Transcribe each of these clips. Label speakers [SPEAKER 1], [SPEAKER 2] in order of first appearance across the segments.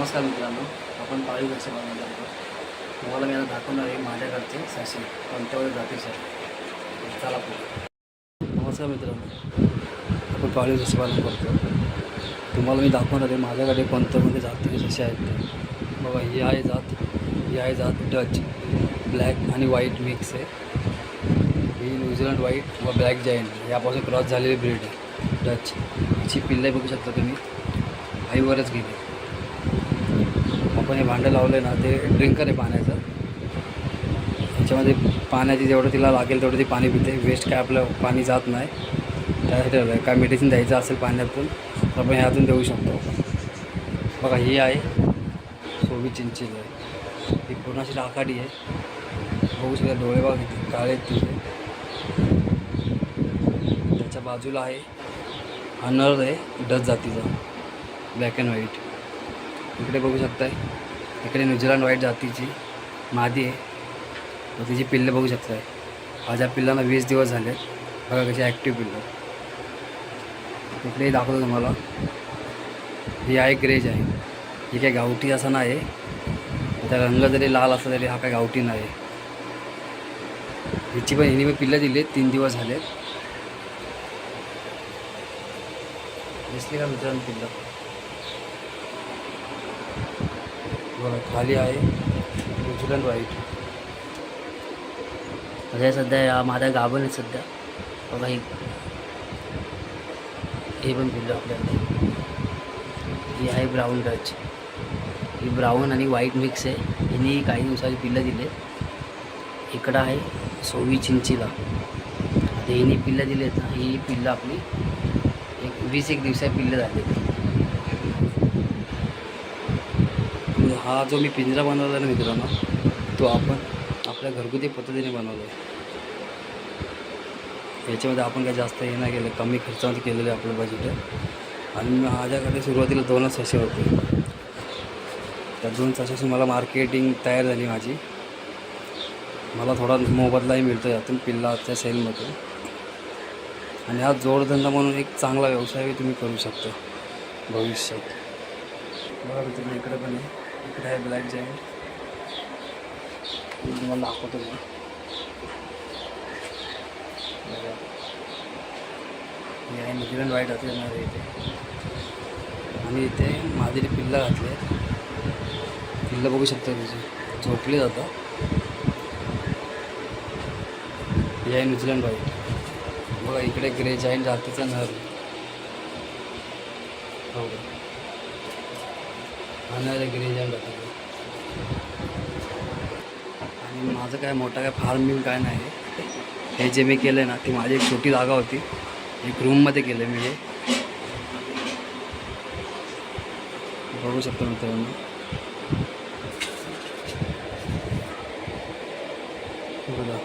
[SPEAKER 1] नमस्कार मित्रांनो आपण पाळीव कसे बनवले आहोत. तुम्हाला मी आता दाखवणार आहे माझ्याकडचे सशी कोणत्या वेळेस जातीचे चला पुढे. नमस्कार मित्रांनो आपण पाळीव जसे पालन करतो तुम्हाला मी दाखवणार आहे माझ्याकडे कोणत्या कोणत्या जातीचे ससे आहेत ते. बघा ही आहे जात ही आहे जात डच ब्लॅक आणि व्हाईट मिक्स आहे. ही न्यूझीलंड व्हाईट व ब्लॅक जाईंट यापासून क्रॉस झालेली ब्रीड आहे. डच हिची पिल्ले बघू शकता तुम्ही. आईवरच गेली. आपण हे भांडं लावलं ना ते ड्रिंकर आहे पाण्याचं. त्याच्यामध्ये पाण्याची जेवढं तिला लागेल तेवढं ती पाणी पिते. वेस्ट काय आपलं पाणी जात नाही. त्यासाठी काय मेडिसिन द्यायचं असेल पाण्यातून तर आपण ह्यातून देऊ शकतो. बघा ही आहे सोबी चिंचील आहे. ही पूर्ण अशी राखाडी आहे. बघू शकता डोळे बघ काळे आहेत तिथे त्याच्या बाजूला आहे. अनर आहे डच जातीचा. ब्लॅक अँड व्हाईट इकडे बघू शकताय. इकडे न्यूझीलंड व्हाईट जातीची मादी आहे. व तिची पिल्लं बघू शकताय. माझ्या पिल्लांना वीस दिवस झाले बघा कशी ॲक्टिव्ह पिल्लं इकडे दाखवतो तुम्हाला. ही आहे ग्रेज आहे. ही काही गावठी असं नाही त्याचा रंग जरी लाल असला तरी हा काय गावठी नाही हिची पण हिने पण पिल्लं दिली तीन दिवस झाले दिसली का मित्रांनो पिल्लं? बघा खाली आहे. न्यूझीलंड वाईट म्हणजे सध्या माझा माझ्या गाभण आहे सध्या. बघा ही. हे पण पिल्लं आपल्याकडे. ही आहे ब्राऊन डच ही ब्राऊन आणि व्हाईट मिक्स आहे. हिने काही दिवसाची पिल्लं दिले. इकडं आहे सोवी चिंचीला. आता हिने पिल्लं दिले ना ही पिल्लं आपली एक वीस एक दिवसा पिल्लं झाली हा जो मी पिंजरा बनवला ना मित्रांनो तो आपण आपल्या घरगुती पद्धतीने बनवला आहे. याच्यामध्ये आपण काय जास्त हे नाही केलं कमी खर्चामध्ये केलेलं आहे आपलं बजेट आणि आणि माझ्याकडे सुरुवातीला दोनच असे होते. त्या दोन सशाची मला मार्केटिंग तयार झाली माझी. मला थोडा मोबदलाही मिळतो यातून पिल्लाच्या सेलमधून आणि हा जोडधंदा म्हणून एक चांगला व्यवसायही तुम्ही करू शकता भविष्यात. बघा मित्रांनो इकडे पण आहे. इकडे आहे ब्लॅक जॅकेट मी तुम्हाला दाखवतो मी. हे आहे न्यूझीलंड व्हाईट असं येणार आहे इथे. आणि इथे मादीने पिल्ल घातले आहेत पिल्लं बघू शकता तिची झोपली जातं हे आहे न्यूझीलंड वाईट बघा इकडे ग्रे जाईंट जातीचा नर हो हा नर आणि माझं काय मोठं काय फार्मिंग काय नाही. हे जे मी केलं ना ती माझी एक छोटी जागा होती. एक रूममध्ये केलं मी हे. बघू शकतो मित्रांनो. बघा.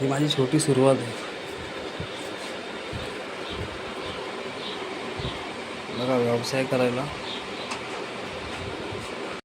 [SPEAKER 1] ही माझी छोटी सुरुवात आहे. बघा व्यवसाय करायला.